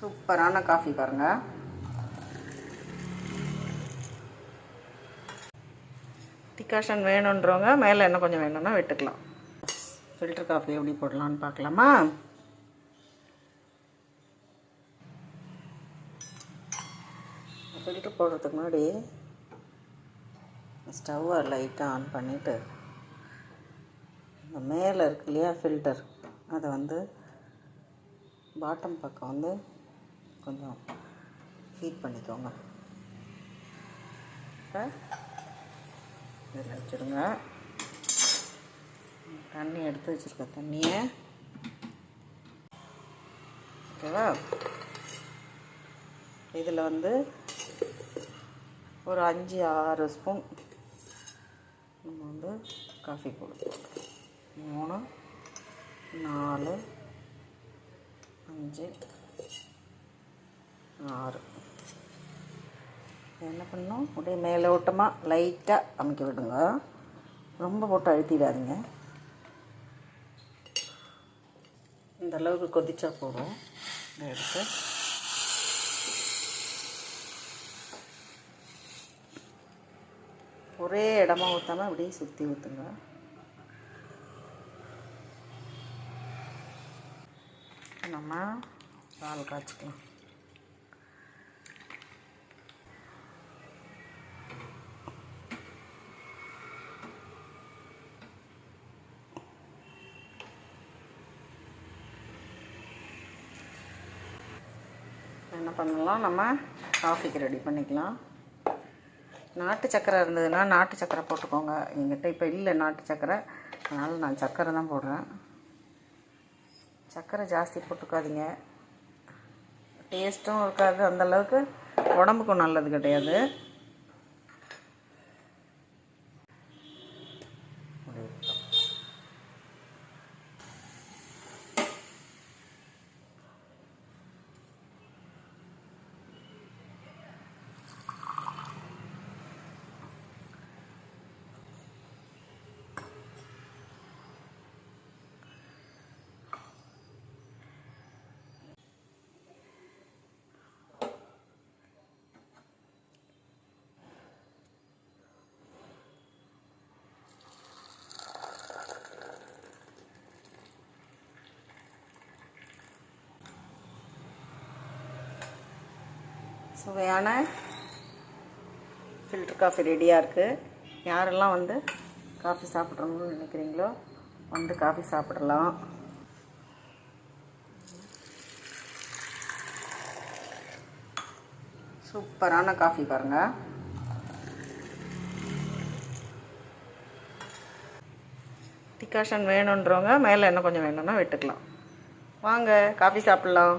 சூப்பரான காஃபி பாருங்கள் டிகாஷன் வேணுன்றவங்க மேலே என்ன கொஞ்சம் வேணும்னா விட்டுக்கலாம். ஃபில்டர் காஃபி எப்படி போடலான்னு பார்க்கலாமா? ஃபில்டர் போடுறதுக்கு முன்னாடி ஸ்டவ்வை லைட்டாக ஆன் பண்ணிவிட்டு இந்த மேலே இருக்கு இல்லையா ஃபில்டர் அதை வந்து பாட்டம் பக்கம் வந்து கொஞ்சம் ஹீட் பண்ணிக்கோங்க. இப்போ இதில் வச்சுருங்க. தண்ணி எடுத்து வச்சுருக்க தண்ணியை. ஓகேவா இதில் வந்து ஒரு அஞ்சு ஆறு ஸ்பூன் நம்ம வந்து காஃபி போடுவோம் மூணு நாலு அஞ்சு ஆறு. என்ன பண்ணணும்? அப்படியே மேலோட்டமாக லைட்டாக அமைக்க விடுங்க. ரொம்ப போட்டு அழுத்திடாதீங்க. இந்த அளவுக்கு கொதிச்சா போதும். எடுத்து. ஒரே இடமா ஊற்றாமல் அப்படியே சுற்றி ஊற்றுங்க நம்ம பால் காய்ச்சிக்கலாம். என்ன பண்ணலாம்? நம்ம காஃபிக்கு ரெடி பண்ணிக்கலாம். நாட்டு சக்கரை இருந்ததுன்னா நாட்டு சக்கரை போட்டுக்கோங்க. எங்கிட்ட இப்போ இல்லை நாட்டு சக்கரை. அதனால் நான் சக்கரை தான் போடுறேன். சக்கரை ஜாஸ்தி போட்டுக்காதீங்க. டேஸ்ட்டும் இருக்காது. அந்தளவுக்கு உடம்புக்கும் நல்லது கிடையாது. சுவையான ஃபில்டர் காஃபி ரெடியாக இருக்குது யாரெல்லாம் வந்து காஃபி சாப்பிட்றணும்னு நினைக்கிறீங்களோ வந்து காஃபி சாப்பிடலாம். சூப்பரான காஃபி பாருங்கள் டிகாஷன் வேணுன்றவங்க மேலே என்ன கொஞ்சம் வேணும்னா விட்டுக்கலாம். வாங்க காஃபி சாப்பிட்லாம்.